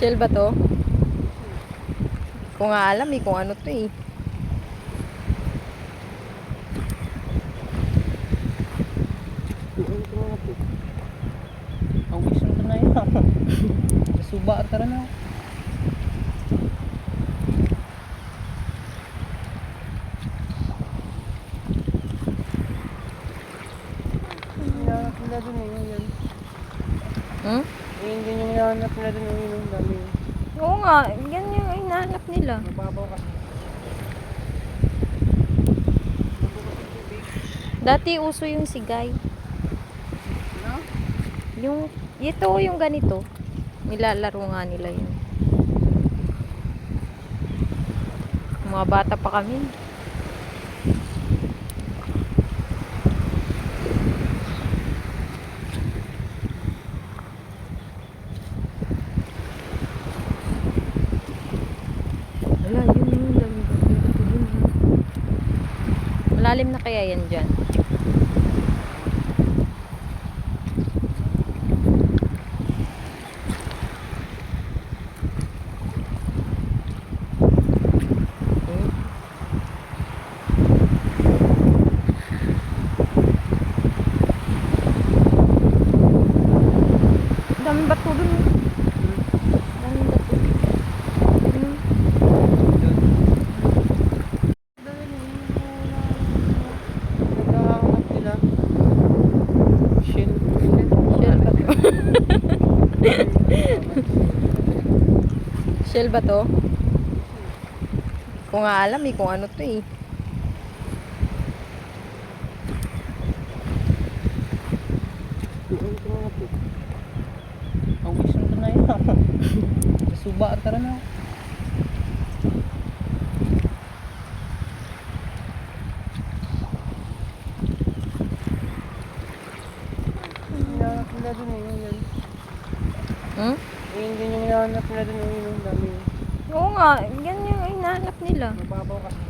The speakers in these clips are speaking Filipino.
Shell ba to? Kung nga alam eh, kung ano to eh. Ang wish mo na yun. Suba at tara na. Dun eh, din yung hinahanap nila dun eh, yung dami. Oo nga, yan yung hinahanap nila. Mababaw kasi. Dati uso yung sigay. Ano? Yung, ito yung ganito. Nilalaro nga nila yun. Mga bata pa kami. Wala, yun yun. Dami ba? Yun, yun. Malalim na kaya yan dyan? Ang daming bato dun. eh. Ang daming bato. Hmm. Naghahanap nila. Shell. Shell ba to? Shell ba to? Kung nga alam eh, kung ano to eh. Ang wish mo na yun. Suba at tara na. Eh, yun yun. Hmm? Yun din yung hinahanap nila dun eh, yung dami. Oo nga, yan yung hinahanap nila. Mababaw kasi.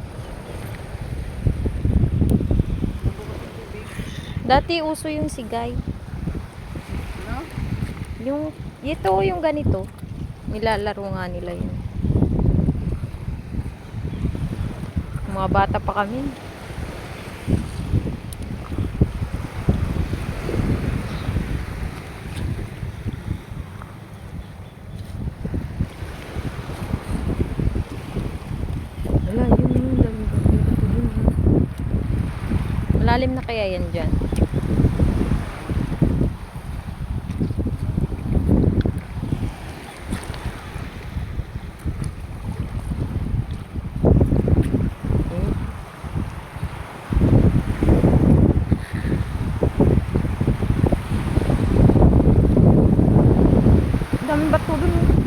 Dati uso yung sigay. Ano? Yung, ito yung ganito. Nilalaro nga nila yun. Mga bata pa kami. Wala, yun yun. Dami ba? Yun, yun, yun. Malalim na kaya yan dyan? Ang daming bato dun. eh.